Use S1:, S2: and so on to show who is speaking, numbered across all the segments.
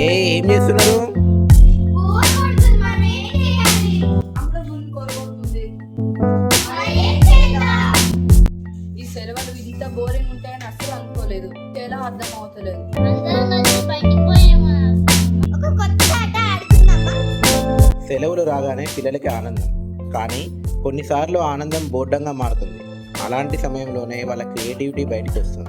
S1: ఏ ఏం చేస్తున్నారు?
S2: ఈ సెలవులు ఇంత బోరింగ్ ఉంటాయని అస్సలు అనుకోలేదు. ఎలా అర్థం అవుతలేదు.
S3: అందరం కలిసి బయటికి పోయామా? ఒక కొత్త ఆట ఆడుకుందామా?
S1: సెలవులు రాగానే పిల్లలకి ఆనందం. కానీ కొన్నిసార్లు ఆనందం బోర్డంగా మారుతుంది. అలాంటి సమయంలోనే వాళ్ళ క్రియేటివిటీ బయటకు వస్తుంది.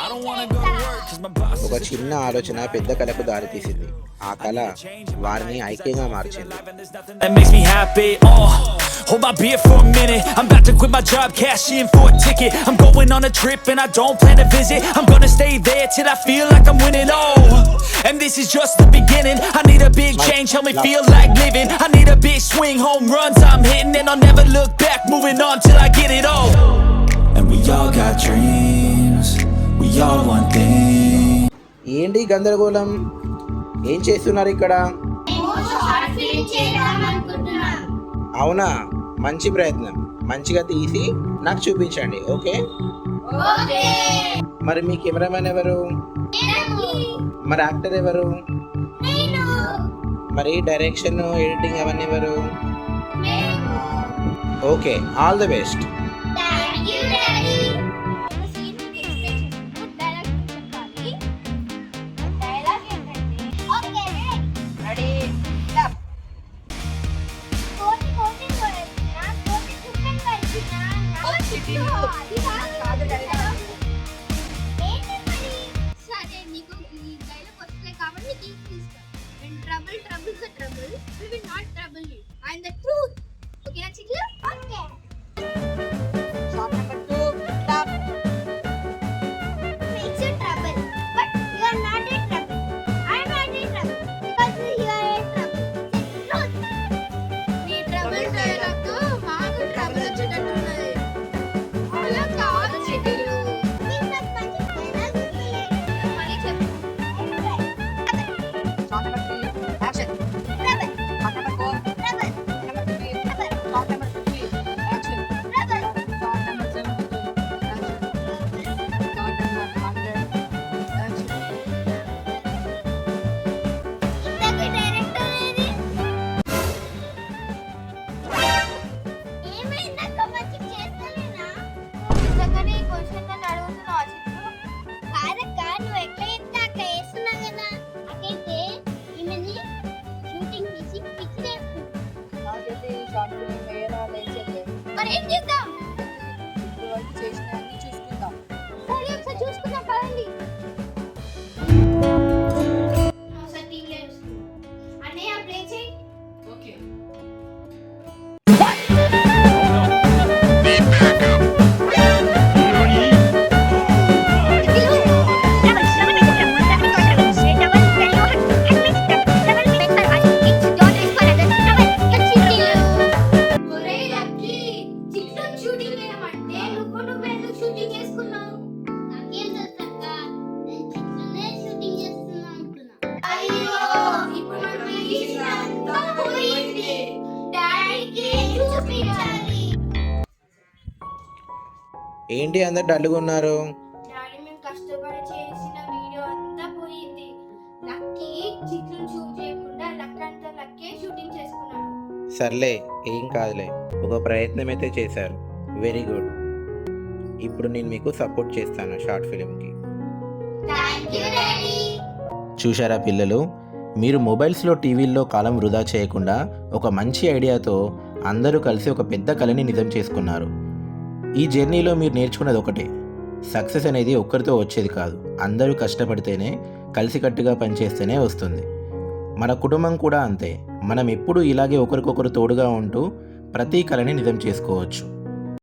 S3: చేస్తా నేను చేస్తా నేను
S4: I don't wanna go to work, cause my boss
S1: ఒక
S4: is a
S1: చిన్న ఆలోచన పెద్ద కళకు దారితీసింది ఆ కళ వారిని ఐక్యంగా మార్చింది
S4: That makes me happy. Oh, hold my beer for a minute. I'm about to quit my job, cash in for a ticket. I'm going on a trip and I don't plan to visit. I'm gonna stay there till I feel like I'm winning. Oh, and this is just the beginning. I need a big change, help me feel like living. I need a big swing, home runs I'm hitting, and I'll never look back. Moving on till I get it all. And we all got dreams.
S1: ఏంటి గందరగోళం? ఏం చేస్తున్నారు ఇక్కడ? అవునా? మంచి ప్రయత్నం. మంచిగా తీసి నాకు చూపించండి ఓకే? మరి మీ కెమెరామెన్ ఎవరు? మరి యాక్టర్ ఎవరు? మరి డైరెక్షన్ ఎడిటింగ్ అవన్నీ ఎవరు?
S3: Okay all the best. సరే నీకు ఈ డైలాగ్ వస్తుంది కాబట్టి నీకు తీసుకో when trouble troubles the trouble we will not trouble you and the truth ఓకేనా చిక్లు okay
S2: short number two stop
S3: makes you trouble but you are not in trouble I am not in trouble because you are in trouble truth నీ trouble meron din sila.
S2: Pariin
S3: dito!
S1: ఏంటి అందరు డల్గా ఉన్నారు?
S3: Daddy మేము కష్టపడి చేసిన video అంతా పోయింది. లక్కీ చిత్రం షూట్ చేయకుండా లక్ అంతా లక్కే షూటింగ్ చేసుకున్నాడు.
S1: సర్లే ఏం కాదులే. ఒక ప్రయత్నం అయితే చేశారు. Very good. ఇప్పుడు నేను మీకు సపోర్ట్ చేస్తాను షార్ట్ ఫిలింకి. చూశారా పిల్లలు? మీరు మొబైల్స్లో టీవీల్లో కాలం వృధా చేయకుండా ఒక మంచి ఐడియాతో అందరూ కలిసి ఒక పెద్ద కళని నిజం చేసుకున్నారు. ఈ జర్నీలో మీరు నేర్చుకున్నది ఒకటే. సక్సెస్ అనేది ఒక్కరితో వచ్చేది కాదు. అందరూ కష్టపడితేనే కలిసికట్టుగా పనిచేస్తేనే వస్తుంది. మన కుటుంబం కూడా అంతే. మనం ఎప్పుడూ ఇలాగే ఒకరికొకరు తోడుగా ఉంటూ ప్రతి కళని నిజం చేసుకోవచ్చు.